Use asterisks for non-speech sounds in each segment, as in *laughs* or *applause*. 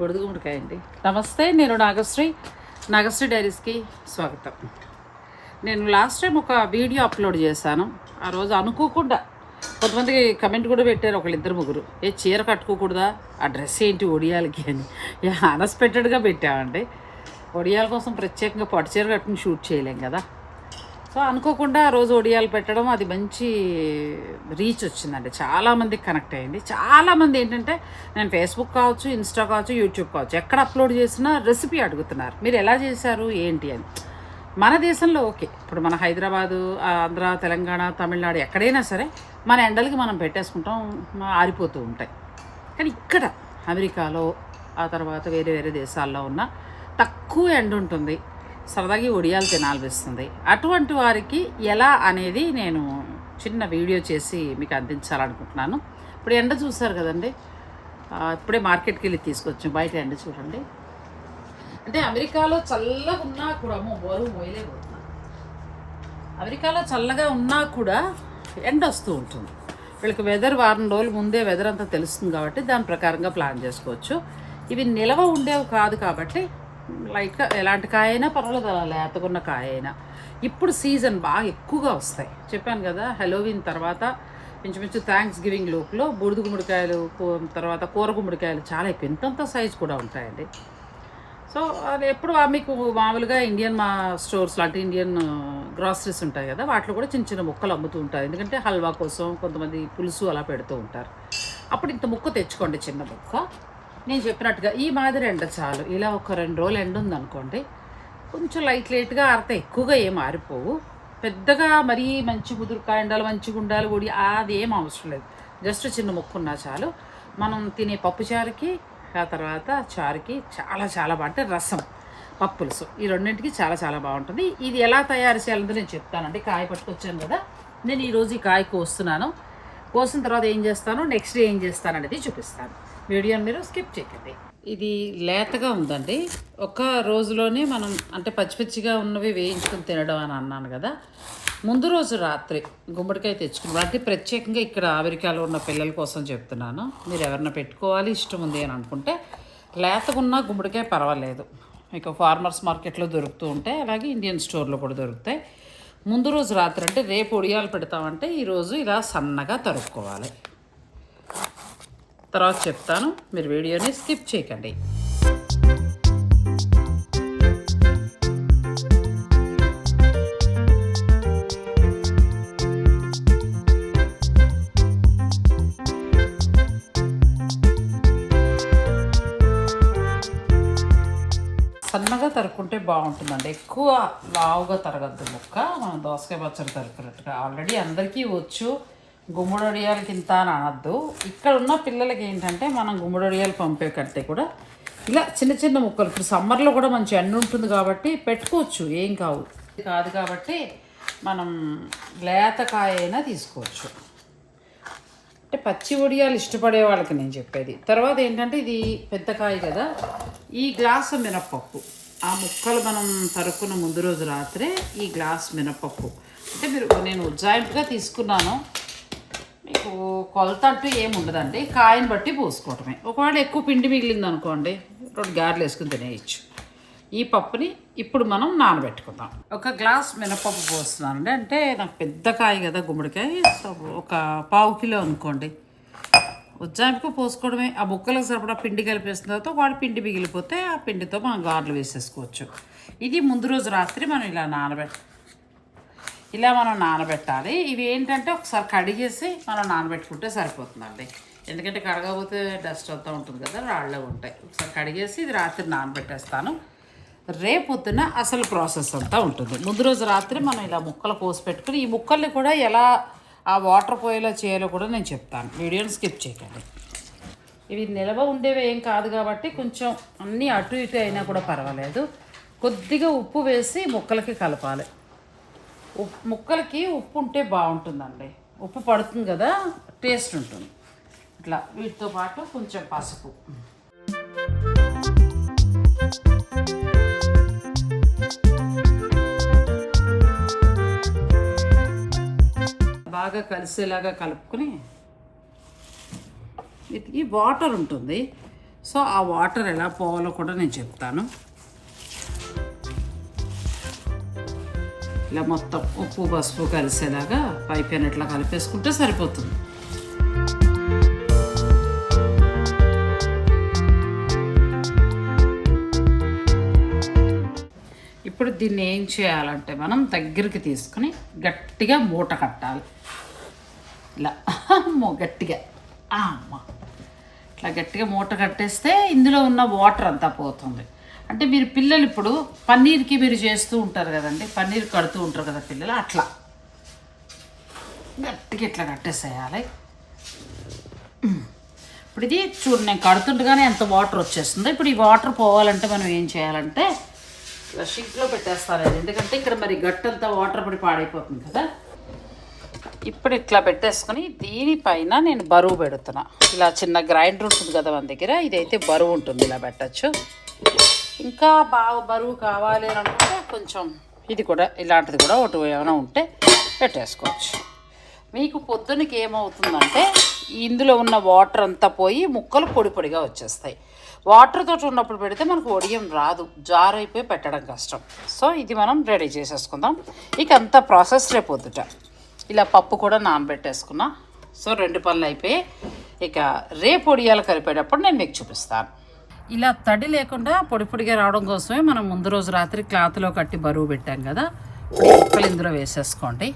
గుడిగుమ్మడికాయ అండి నమస్తే నేను నాగశ్రీ. నాగశ్రీ డైరీస్కి స్వాగతం. నేను లాస్ట్ టైం ఒక వీడియో అప్లోడ్ చేశాను. ఆ రోజు అనుకోకుండా కొంతమందికి కమెంట్ కూడా పెట్టారు ఒకళ్ళు ఇద్దరు ముగ్గురు. ఏ చీర కట్టుకోకూడదా? ఆ డ్రెస్ ఏంటి ఒడియాలకి అని. అన్ఎక్స్పెక్టెడ్గా పెట్టామండి. ఒడియాల కోసం ప్రత్యేకంగా పట్టు చీర కట్టుకుని షూట్ చేయలేం కదా. సో అనుకోకుండా రోజు ఒడియాలు పెట్టడం అది మంచి రీచ్ వచ్చిందండి. చాలామందికి కనెక్ట్ అయ్యింది. చాలామంది ఏంటంటే నేను ఫేస్బుక్ కావచ్చు ఇన్స్టా కావచ్చు యూట్యూబ్ కావచ్చు ఎక్కడ అప్లోడ్ చేసినా రెసిపీ అడుగుతున్నారు. మీరు ఎలా చేశారు ఏంటి అని. మన దేశంలో ఓకే. ఇప్పుడు మన హైదరాబాదు ఆంధ్ర తెలంగాణ తమిళనాడు ఎక్కడైనా సరే మన ఎండలకి మనం పెట్టేసుకుంటాం ఆరిపోతూ ఉంటాయి. కానీ ఇక్కడ అమెరికాలో ఆ తర్వాత వేరే వేరే దేశాల్లో ఉన్న తక్కువ ఎండ ఉంటుంది సరదాగా ఒడియాలు తినాలనిపిస్తుంది. అటువంటి వారికి ఎలా అనేది నేను చిన్న వీడియో చేసి మీకు అందించాలనుకుంటున్నాను. ఇప్పుడు ఎండ చూసారు కదండి? ఇప్పుడే మార్కెట్కి వెళ్ళి తీసుకొచ్చాం. బయట ఎండ చూడండి. అంటే అమెరికాలో చల్లగా ఉన్నా కూడా అమ్మో బరువు మోయలేకపోతున్నా అమెరికాలో చల్లగా ఉన్నా కూడా ఎండ వస్తూ ఉంటుంది. వీళ్ళకి వెదర్ వారం రోజులు ముందే వెదర్ అంతా తెలుస్తుంది కాబట్టి దాని ప్రకారంగా ప్లాన్ చేసుకోవచ్చు. ఇవి నిలవ ఉండేవి కాదు కాబట్టి లైక్ ఎలాంటి కాయ అయినా పర్వాలేదు అలా లేతకున్న కాయ అయినా. ఇప్పుడు సీజన్ బాగా ఎక్కువగా వస్తాయి. చెప్పాను కదా హలోవిన్ తర్వాత ఇంచుమించు థ్యాంక్స్ గివింగ్ లోపులో బూడిద గుమ్మడికాయలు తర్వాత కూర గుమ్మడికాయలు చాలా ఎక్కువ. ఇంతంత సైజ్ కూడా ఉంటాయండి. సో అది ఎప్పుడు ఆ మీకు మామూలుగా ఇండియన్ మా స్టోర్స్ లాంటి ఇండియన్ గ్రాసరీస్ ఉంటాయి కదా వాటిలో కూడా చిన్న చిన్న ముక్కలు అమ్ముతూ ఉంటారు. ఎందుకంటే హల్వా కోసం కొంతమంది పులుసు అలా పెడుతూ ఉంటారు. అప్పుడు ఇంత ముక్క తెచ్చుకోండి చిన్న ముక్క. నేను చెప్పినట్టుగా ఈ మాదిరి ఎండ చాలు. ఇలా ఒక రెండు రోజులు ఎండ ఉందనుకోండి కొంచెం లైట్ లైట్గా ఆరితే ఎక్కువగా ఏం ఆరిపోవు. పెద్దగా మరీ మంచి ముదురుకాయ ఎండాలి మంచిగా ఉండాలి కూడి అది ఏం అవసరం లేదు. జస్ట్ చిన్న ముక్కున్నా చాలు. మనం తినే పప్పు చారుకి ఆ తర్వాత చారుకి చాలా చాలా బాగుంటుంది రసం పప్పులుసు ఈ రెండింటికి చాలా చాలా బాగుంటుంది. ఇది ఎలా తయారు చేయాలంటే నేను చెప్తానండి. కాయ పట్టుకొచ్చాను కదా నేను ఈరోజు ఈ కాయ కోస్తున్నాను. కోసిన తర్వాత ఏం చేస్తాను? నెక్స్ట్ డే ఏం చేస్తాను అనేది చూపిస్తాను. వీడియోని మీరు స్కిప్ చేయకండి. ఇది లేతగా ఉందండి. ఒక రోజులోనే మనం అంటే పచ్చి పచ్చిగా ఉన్నవి వేయించుకుని తినడం అని అన్నాను కదా. ముందు రోజు రాత్రి గుమ్మడికాయ తెచ్చుకున్నాం. అంటే ప్రత్యేకంగా ఇక్కడ అమెరికాలో ఉన్న పిల్లల కోసం చెప్తున్నాను. మీరు ఎవరన్నా పెట్టుకోవాలి ఇష్టం ఉంది అని అనుకుంటే లేతగున్న గుమ్మడికాయ పర్వాలేదు. మీకు ఫార్మర్స్ మార్కెట్లో దొరుకుతూ ఉంటాయి అలాగే ఇండియన్ స్టోర్లో కూడా దొరుకుతాయి. ముందు రోజు రాత్రి అంటే రేపు ఒడియాలు పెడతామంటే ఈరోజు ఇలా సన్నగా తరుక్కోవాలి. తర్వాత చెప్తాను. మీరు వీడియోని స్కిప్ చేయకండి. సన్నగా తరుక్కుంటే బాగుంటుందండి. ఎక్కువ లావుగా తరగద్దు ముక్క. మనం దోసకాయ పచ్చడి తరుకున్నట్టుగా ఆల్రెడీ అందరికీ వచ్చు. గుమ్మడొడియాలకి ఇంత అని అనద్దు. ఇక్కడ ఉన్న పిల్లలకి ఏంటంటే మనం గుమ్మడొడియాలు పంపే కంటే కూడా ఇలా చిన్న చిన్న ముక్కలు. ఇప్పుడు సమ్మర్లో కూడా మంచి ఎండ ఉంటుంది కాబట్టి పెట్టుకోవచ్చు. ఏం కావు. కాదు కాబట్టి మనం లేతకాయ అయినా తీసుకోవచ్చు. అంటే పచ్చి ఒడియాలు ఇష్టపడే వాళ్ళకి నేను చెప్పేది. తర్వాత ఏంటంటే ఇది పెద్ద కాయ కదా ఈ గ్లాసు మినప్పప్పు. ఆ ముక్కలు మనం తరుక్కున్న ముందు రోజు రాత్రే ఈ గ్లాస్ మినప్పప్పు. అంటే మీరు నేను ఉజ్జాయింపుగా తీసుకున్నాను. మీకు కొలత అంటూ ఏమి ఉండదండి. కాయని బట్టి పోసుకోవటమే. ఒకవేళ ఎక్కువ పిండి మిగిలింది అనుకోండి రెండు గారెలు వేసుకుని తినేయచ్చు. ఈ పప్పుని ఇప్పుడు మనం నానబెట్టుకుందాం. ఒక గ్లాస్ మినపప్పు పోస్తున్నానండి. అంటే నాకు పెద్ద కాయ కదా గుమ్మడికాయ. సో ఒక పావు కిలో అనుకోండి. ఉజ్జాయింపుగా పోసుకోవడమే. ఆ ముక్కలకు సరిపడా పిండి కలిపేసిన తర్వాత వాడి పిండి మిగిలిపోతే ఆ పిండితో మనం గారెలు వేసేసుకోవచ్చు. ఇది ముందు రోజు రాత్రి మనం ఇలా నానబెట్ట ఇలా మనం నానబెట్టాలి. ఇవి ఏంటంటే ఒకసారి కడిగేసి మనం నానబెట్టుకుంటే సరిపోతుందండి. ఎందుకంటే కడగకపోతే డస్ట్ అంతా ఉంటుంది కదా రాళ్ళే ఉంటాయి. ఒకసారి కడిగేసి ఇది రాత్రి నానబెట్టేస్తాను. రేపొద్దున అసలు ప్రాసెస్ అంతా ఉంటుంది. ముందు రోజు రాత్రి మనం ఇలా ముక్కలు కోసి పెట్టుకుని ఈ ముక్కల్ని కూడా ఎలా ఆ వాటర్ పోయేలా చేయాలో కూడా నేను చెప్తాను. వీడియోని స్కిప్ చేయకండి. ఇవి నిల్వ ఉండేవి ఏం కాదు కాబట్టి కొంచెం అన్నీ అటు ఇటు అయినా కూడా పర్వాలేదు. కొద్దిగా ఉప్పు వేసి ముక్కలకి కలపాలి. ఉప్పు ముక్కలకి ఉప్పు ఉంటే బాగుంటుందండి. ఉప్పు పడుతుంది కదా టేస్ట్ ఉంటుంది. ఇట్లా వీటితో పాటు కొంచెం పసుపు. బాగా కలిసేలాగా కలుపుకొని వీటికి వాటర్ ఉంటుంది. సో ఆ వాటర్ ఎలా పోవాలో కూడా నేను చెప్తాను. ఇలా మొత్తం ఉప్పు పసుపు కలిసేలాగా పైపైన ఇట్లా కలిపేసుకుంటే సరిపోతుంది. ఇప్పుడు దీన్ని ఏం చేయాలంటే మనం దగ్గరికి తీసుకుని గట్టిగా మూట కట్టాలి. ఇలా. *laughs* అమ్మో గట్టిగా. అమ్మ. ఇట్లా గట్టిగా మూట కట్టేస్తే ఇందులో ఉన్న వాటర్ అంతా పోతుంది. అంటే మీరు పిల్లలు ఇప్పుడు పన్నీర్కి మీరు చేస్తూ ఉంటారు కదండి పన్నీర్ కడుతూ ఉంటారు కదా పిల్లలు అట్లా. గట్టిగా ఇట్లా కట్టేసేయాలి. ఇప్పుడు ఇది చూడు నేను కడుతుండగానే ఎంత వాటర్ వచ్చేస్తుందో ఇప్పుడు ఈ వాటర్ పోవాలంటే మనం ఏం చేయాలంటే ఇలా షింక్లో పెట్టేస్తాను ఎందుకంటే ఇక్కడ మరి గట్టంతా వాటర్ పడి పాడైపోతుంది కదా. ఇప్పుడు ఇట్లా పెట్టేసుకొని దీనిపైన నేను బరువు పెడుతున్నా. ఇలా చిన్న గ్రైండర్ ఉంటుంది కదా మన దగ్గర ఇదైతే బరువు ఉంటుంది ఇలా పెట్టచ్చు. ఇంకా బాగా బరువు కావాలి అని అనుకుంటే కొంచెం ఇది కూడా ఇలాంటిది కూడా ఒకటి ఏమైనా ఉంటే పెట్టేసుకోవచ్చు. మీకు పొద్దునకి ఏమవుతుందంటే ఇందులో ఉన్న వాటర్ అంతా పోయి ముక్కలు పొడి పొడిగా వచ్చేస్తాయి. వాటర్ తోటి ఉన్నప్పుడు పెడితే మనకు ఒడియం రాదు జారైపోయి పెట్టడం కష్టం. సో ఇది మనం రెడీ చేసేసుకుందాం. ఇక అంతా ప్రాసెస్ రేపొద్దుట పొద్దుట. ఇలా పప్పు కూడా నానబెట్టేసుకున్నా. సో రెండు పనులు అయిపోయి ఇక రేపు ఒడియాలు కలిపేటప్పుడు నేను మీకు చూపిస్తాను. ఇలా తడి లేకుండా పొడి పొడిగా రావడం కోసమే మనం ముందు రోజు రాత్రి క్లాత్లో కట్టి బరువు పెట్టాం కదా? ముక్కలు ఇందులో వేసేసుకోండి.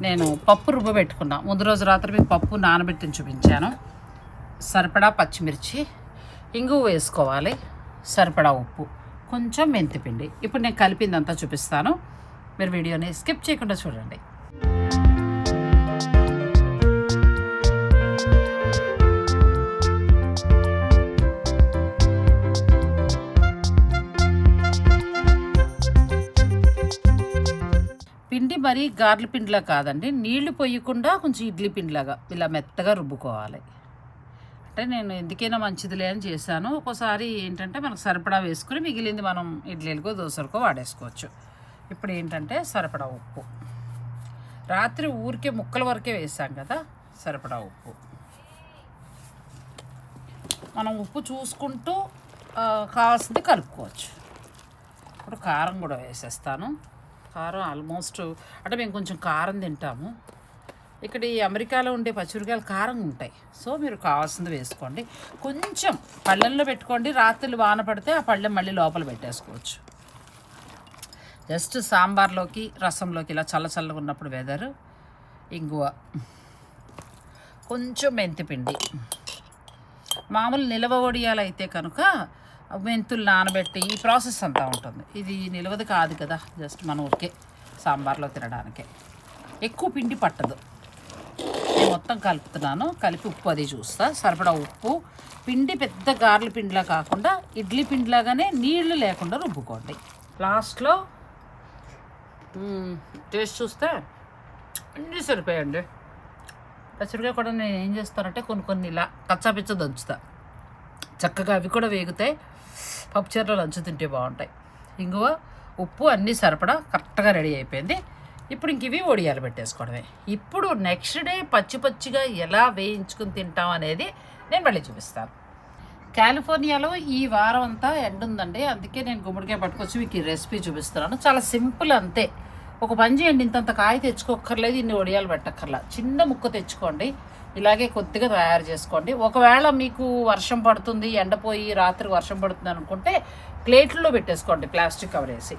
నేను పప్పు రుబ్బ పెట్టుకున్నా. ముందు రోజు రాత్రి మీకు పప్పు నానబెట్టి చూపించాను. సరిపడా పచ్చిమిర్చి ఇంగువ వేసుకోవాలి సరిపడా ఉప్పు కొంచెం మెంతిపిండి. ఇప్పుడు నేను కలిపిందంతా చూపిస్తాను. మీరు వీడియోని స్కిప్ చేయకుండా చూడండి. పిండి మరి గార్ల పిండిలా కాదండి. నీళ్ళు పొయ్యకుండా కొంచెం ఇడ్లీ పిండిలాగా ఇలా మెత్తగా రుబ్బుకోవాలి. అంటే నేను ఎందుకైనా మంచిదిలే అని చేశాను. ఒక్కోసారి ఏంటంటే మనకు సరిపడా వేసుకుని మిగిలింది మనం ఇడ్లీలకో దోశలకో వాడేసుకోవచ్చు. ఇప్పుడు ఏంటంటే సరిపడా ఉప్పు. రాత్రి ఊరికే ముక్కల వరకే వేసాం కదా సరిపడా ఉప్పు. మనం ఉప్పు చూసుకుంటూ కావాల్సింది కలుపుకోవచ్చు. ఇప్పుడు కారం కూడా వేసేస్తాను. కారం ఆల్మోస్ట్ అంటే మేము కొంచెం కారం తింటాము. ఇక్కడ ఈ అమెరికాలో ఉండే పచ్చిమిరకాయలు కారం ఉంటాయి. సో మీరు కావాల్సింది వేసుకోండి. కొంచెం పళ్ళెంలో పెట్టుకోండి. రాత్రులు వాన పడితే ఆ పళ్ళెం మళ్ళీ లోపల పెట్టేసుకోవచ్చు. జస్ట్ సాంబార్లోకి రసంలోకి ఇలా చల్ల చల్లగా ఉన్నప్పుడు వెదర్ ఇంగువ. కొంచెం మెంతిపిండి. మామూలు నిలవ వడియాలు అయితే కనుక మెంతులు నానబెట్టి ఈ ప్రాసెస్ అంతా ఉంటుంది. ఇది నిలవది కాదు కదా జస్ట్ మన ఊరికే సాంబార్లో తినడానికే. ఎక్కువ పిండి పట్టదు. నేను మొత్తం కలుపుతున్నాను. కలిపి ఉప్పు అది చూస్తా. సరిపడా ఉప్పు. పిండి పెద్ద గార్ల పిండిలా కాకుండా ఇడ్లీ పిండిలాగానే నీళ్ళు లేకుండా రుబ్బుకోండి. లాస్ట్లో టేస్ట్ చూస్తే అన్నీ సరిపోయండి. పచ్చిమిరకాయ కూడా నేను ఏం చేస్తానంటే కొన్ని కొన్ని ఇలా కచ్చాపిచ్చ దంచుతా. చక్కగా అవి కూడా వేగుతాయి పప్పుచీరలో లంచు తింటే బాగుంటాయి. ఇంగువ ఉప్పు అన్నీ సరిపడా కరెక్ట్గా రెడీ అయిపోయింది. ఇప్పుడు ఇంక ఇవి ఒడియాలు పెట్టేసుకోవడమే. ఇప్పుడు నెక్స్ట్ డే పచ్చి పచ్చిగా ఎలా వేయించుకుని తింటాం అనేది నేను మళ్ళీ చూపిస్తాను. కాలిఫోర్నియాలో ఈ వారం అంతా ఎండ ఉందండి. అందుకే నేను గుమ్మడికాయ పట్టుకొచ్చి మీకు ఈ రెసిపీ చూపిస్తున్నాను. చాలా సింపుల్ అంతే. ఒక పని చేయండి ఇంతంత కాయ తెచ్చుకోక్కర్లేదు ఇన్ని వడియాలు పెట్టక్కర్లా. చిన్న ముక్క తెచ్చుకోండి. ఇలాగే కొద్దిగా తయారు చేసుకోండి. ఒకవేళ మీకు వర్షం పడుతుంది ఎండపోయి రాత్రి వర్షం పడుతుంది అనుకుంటే ప్లేట్లో పెట్టేసుకోండి ప్లాస్టిక్ కవర్ వేసి.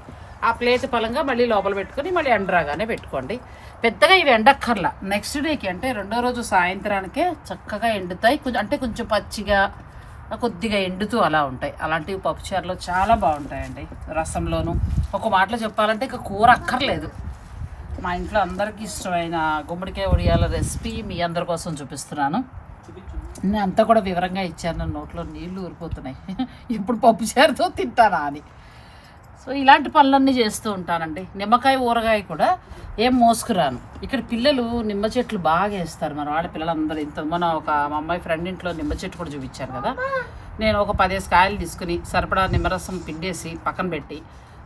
ఆ ప్లేట్ పలంగా మళ్ళీ లోపల పెట్టుకొని మళ్ళీ ఎండరాగానే పెట్టుకోండి. పెద్దగా ఇవి ఎండక్కర్లా. నెక్స్ట్ డేకి అంటే రెండో రోజు సాయంత్రానికే చక్కగా ఎండుతాయి. కొంచెం అంటే కొంచెం పచ్చిగా కొద్దిగా ఎండుతూ అలా ఉంటాయి. అలాంటివి పప్పుచారులో చాలా బాగుంటాయండి రసంలోను. ఒక మాటలో చెప్పాలంటే ఇక కూర అక్కర్లేదు. మా ఇంట్లో అందరికీ ఇష్టమైన గుమ్మడికాయ ఉడియాల రెసిపీ మీ అందరి కోసం చూపిస్తున్నాను. నేను అంతా కూడా వివరంగా ఇచ్చాను నోట్లో నీళ్ళు ఊరిపోతున్నాయి. ఇప్పుడు పప్పు చేరుతో తింటానా అని. సో ఇలాంటి పనులన్నీ చేస్తూ ఉంటానండి. నిమ్మకాయ ఊరగాయ కూడా ఏం మోసుకురాను. ఇక్కడ పిల్లలు నిమ్మ చెట్లు బాగా వేస్తారు. మన వాళ్ళ పిల్లలందరూ ఇంత మన ఒక మా అమ్మాయి ఫ్రెండ్ ఇంట్లో నిమ్మ చెట్టు కూడా చూపించాను కదా. నేను ఒక పదేసి కాయలు తీసుకుని సరిపడా నిమ్మరసం పిండేసి పక్కన పెట్టి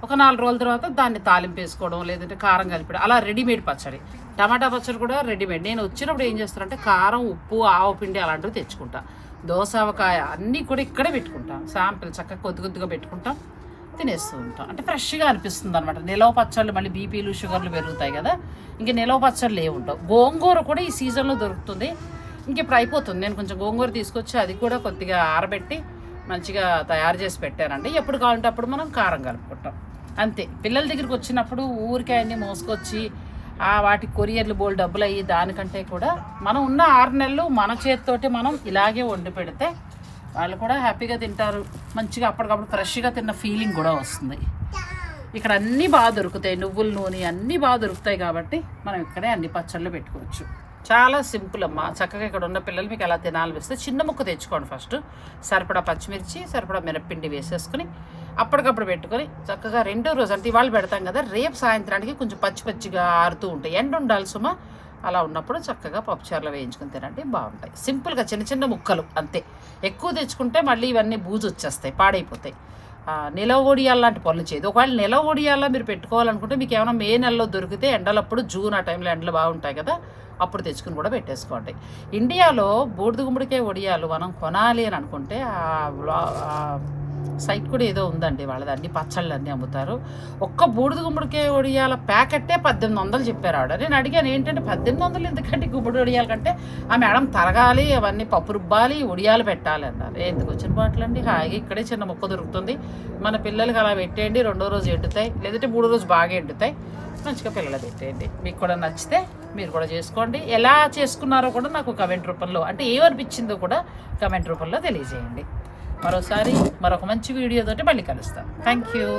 ఒక నాలుగు రోజుల తర్వాత దాన్ని తాలింపు వేసుకోవడం లేదంటే కారం కలిపడం అలా రెడీమేడ్ పచ్చడి. టమాటా పచ్చడి కూడా రెడీమేడ్. నేను వచ్చినప్పుడు ఏం చేస్తానంటే కారం ఉప్పు ఆవు పిండి అలాంటివి తెచ్చుకుంటా. దోసవకాయ అన్నీ కూడా ఇక్కడే పెట్టుకుంటాం. శాంపిల్ చక్కగా కొద్ది కొద్దిగా పెట్టుకుంటాం తినేస్తూ ఉంటాం. అంటే ఫ్రెష్గా అనిపిస్తుంది అనమాట నిలవ పచ్చళ్ళు మళ్ళీ బీపీలు షుగర్లు పెరుగుతాయి కదా. ఇంక నిలవ పచ్చళ్ళు ఏమి ఉండవు. గోంగూర కూడా ఈ సీజన్లో దొరుకుతుంది. ఇంక ఇప్పుడు అయిపోతుంది. నేను కొంచెం గోంగూర తీసుకొచ్చి అది కూడా కొద్దిగా ఆరబెట్టి మంచిగా తయారు చేసి పెట్టానండి. ఎప్పుడు కావాలంటే అప్పుడు మనం కారం కలుపుకుంటాం. అంతే. పిల్లల దగ్గరికి వచ్చినప్పుడు ఊరికే అన్ని మోసుకొచ్చి ఆ వాటి కొరియర్లు బోల్ డబ్బులు అయ్యి దానికంటే కూడా మనం ఉన్న ఆరు నెలలు మన చేతితోటి మనం ఇలాగే వండి పెడితే వాళ్ళు కూడా హ్యాపీగా తింటారు. మంచిగా అప్పటికప్పుడు ఫ్రెష్గా తిన్న ఫీలింగ్ కూడా వస్తుంది. ఇక్కడ అన్నీ బాగా దొరుకుతాయి. నువ్వుల నూనె అన్నీ బాగా దొరుకుతాయి కాబట్టి మనం ఇక్కడే అన్ని పచ్చళ్ళు పెట్టుకోవచ్చు. చాలా సింపుల్ అమ్మా. చక్కగా ఇక్కడ ఉన్న పిల్లలు మీకు ఎలా తినాలనిపిస్తే చిన్న ముక్క తెచ్చుకోండి ఫస్ట్. సరిపడా పచ్చిమిర్చి సరిపడా మిరప్పిండి వేసేసుకుని అప్పటికప్పుడు పెట్టుకొని చక్కగా రెండో రోజు అంటే ఇవాళ పెడతాం కదా రేపు సాయంత్రానికి కొంచెం పచ్చి పచ్చిగా ఆరుతూ ఉంటాయి. ఎండ ఉండాలి సుమా. అలా ఉన్నప్పుడు చక్కగా పప్పుచారులో వేయించుకుని తినండి బాగుంటాయి. సింపుల్గా చిన్న చిన్న ముక్కలు అంతే. ఎక్కువ తెచ్చుకుంటే మళ్ళీ ఇవన్నీ బూజు వచ్చేస్తాయి పాడైపోతాయి. నిలవ ఒడియాల పనులు చేయదు. ఒకవేళ నిలవ ఒడియాల్లో మీరు పెట్టుకోవాలనుకుంటే మీకు ఏమైనా మే నెలలో దొరికితే ఎండలప్పుడు జూన్ ఆ టైంలో ఎండలు బాగుంటాయి కదా అప్పుడు తెచ్చుకుని కూడా పెట్టేసుకోండి. ఇండియాలో బూడిద గుమ్మడికే ఒడియాలు మనం కొనాలి అని అనుకుంటే ఆ సైట్ కూడా ఏదో ఉందండి వాళ్ళది. అన్ని పచ్చళ్ళు అన్నీ అమ్ముతారు. ఒక్క బూడిద గుమ్మడికాయ ఒడియాల ప్యాకెట్టే పద్దెనిమిది వందలు చెప్పారు ఆవిడ. నేను అడిగాను ఏంటంటే పద్దెనిమిది వందలు ఎందుకంటే గుమ్మడి వడియాల కంటే ఆ మేడం తరగాలి అవన్నీ పప్పు రుబ్బాలి ఒడియాలు పెట్టాలి అన్నారు. ఎందుకు వచ్చిన బాటలు అండి హాయిగా ఇక్కడే చిన్న ముక్క దొరుకుతుంది. మన పిల్లలకి అలా పెట్టేయండి రెండో రోజు ఎండుతాయి లేదంటే మూడో రోజు బాగా ఎండుతాయి. మంచిగా పిల్లలు పెట్టేయండి. మీకు కూడా నచ్చితే మీరు కూడా చేసుకోండి. ఎలా చేసుకున్నారో కూడా నాకు కమెంట్ రూపంలో అంటే ఏమనిపించిందో కూడా కమెంట్ రూపంలో తెలియజేయండి. మరోసారి మరొక మంచి వీడియోతోటి మళ్ళీ కలుస్తాను థ్యాంక్ యూ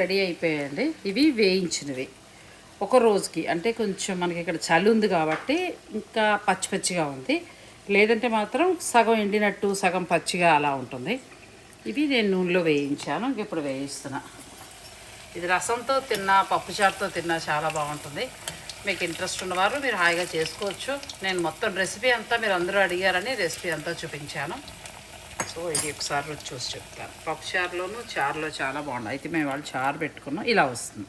రెడీ అయిపోయాయండి. ఇవి వేయించినవి. ఒక రోజుకి అంటే కొంచెం మనకి ఇక్కడ చలి ఉంది కాబట్టి ఇంకా పచ్చి పచ్చిగా ఉంది. లేదంటే మాత్రం సగం ఎండినట్టు సగం పచ్చిగా అలా ఉంటుంది. ఇవి నేను నూనెలో వేయించాను. ఇంక ఇప్పుడు వేయిస్తున్నా. ఇది రసంతో తిన్నా పప్పుచారుతో తిన్నా చాలా బాగుంటుంది. మీకు ఇంట్రెస్ట్ ఉన్నవారు మీరు హాయిగా చేసుకోవచ్చు. నేను మొత్తం రెసిపీ అంతా మీరు అందరూ అడిగారని రెసిపీ అంతా చూపించాను. సో ఇది ఒకసారి రుచి చూసి చెప్తాను పప్పు చారులోను చారులో చాలా బాగుంది. అయితే మేము వాళ్ళు చారు పెట్టుకున్నాం. ఇలా వస్తుంది.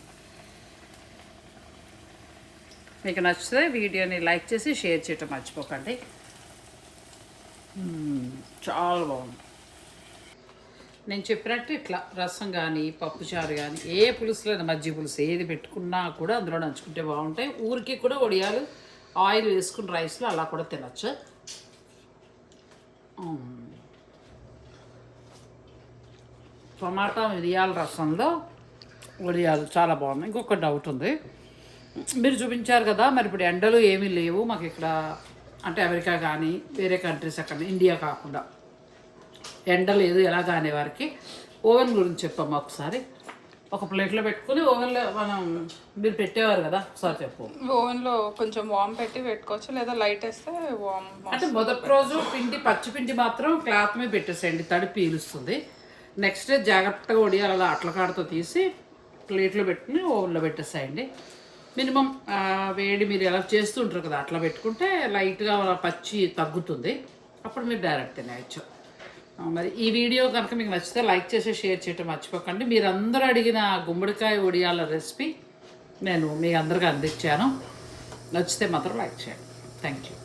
మీకు నచ్చితే వీడియోని లైక్ చేసి షేర్ చేయటం మర్చిపోకండి. చాలా బాగుంది. నేను చెప్పినట్టు ఇట్లా రసం కానీ పప్పుచారు కానీ ఏ పులుసు లేదా మజ్జి పులుసు ఏది పెట్టుకున్నా కూడా అందులో నంచుకుంటే బాగుంటాయి. ఊరికి కూడా వడియాలు ఆయిల్ వేసుకుని రైస్లో అలా కూడా తినచ్చు మ్మ్. టమాటా మిరియాల రసంలో వడియాలు చాలా బాగుంది ఇంకొక డౌట్ ఉంది. మీరు చూపించారు కదా మరి ఇప్పుడు ఎండలు ఏమీ లేవు. మాకు ఇక్కడ అంటే అమెరికా కానీ వేరే కంట్రీస్ అక్కడ ఇండియా కాకుండా ఎండ లేదు ఎలా కాని వారికి ఓవెన్ గురించి చెప్పమ్మా ఒకసారి. ఒక ప్లేట్లో పెట్టుకుని ఓవెన్లో మనం మీరు పెట్టేవారు కదా ఒకసారి చెప్పు. ఓవెన్లో కొంచెం వామ్ పెట్టి పెట్టుకోవచ్చు లేదా లైట్ వేస్తే వామ్ అంటే మొదటి రోజు పిండి పచ్చి పిండి మాత్రం క్లాత్ మీద పెట్టేసేయండి తడి పీలుస్తుంది. నెక్స్ట్ డే జాగ్రత్తగా వడియాలి అలా అట్ల కాడతో తీసి ప్లేట్లో పెట్టుకుని ఓవెన్లో పెట్టేసాయండి. మినిమం వేడి మీరు ఎలా చేస్తుంటారు కదా అట్లా పెట్టుకుంటే లైట్గా పచ్చి తగ్గుతుంది. అప్పుడు మీరు డైరెక్ట్ తినేయచ్చు. మరి ఈ వీడియో కనుక మీకు నచ్చితే లైక్ చేసి షేర్ చేయటం మర్చిపోకండి. మీరు అందరూ అడిగిన గుమ్మడికాయ వడియాల రెసిపీ నేను మీ అందరికీ అందించాను. నచ్చితే మాత్రం లైక్ చేయండి. Thank you.